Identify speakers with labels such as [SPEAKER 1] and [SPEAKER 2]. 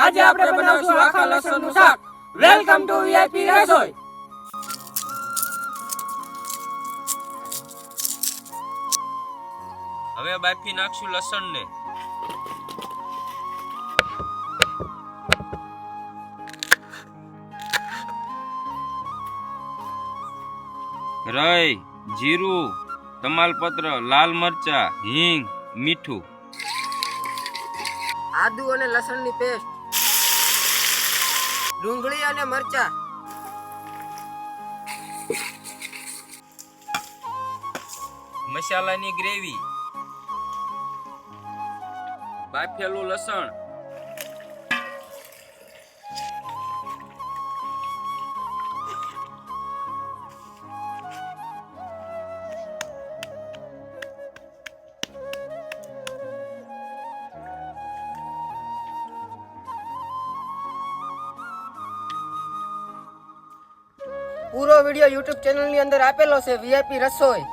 [SPEAKER 1] આજે આપણે બનાવશું આખા લસણનું શાક. વેલકમ ટુ વીઆઈપી રસોઈ.
[SPEAKER 2] હવે બાફી નાખશું લસણ ને રઈ જીરું તમાલપત્ર લાલ મરચા હિંગ મીઠું.
[SPEAKER 3] આદુ અને લસણની પેસ્ટ ડુંગળી અને મરચા.
[SPEAKER 2] મસાલાની ગ્રેવી. બાફેલું લસણ.
[SPEAKER 3] પૂરો વીડિયો યુટ્યુબ ચેનલની અંદર આપેલો છે વીઆઈપી રસોઈ.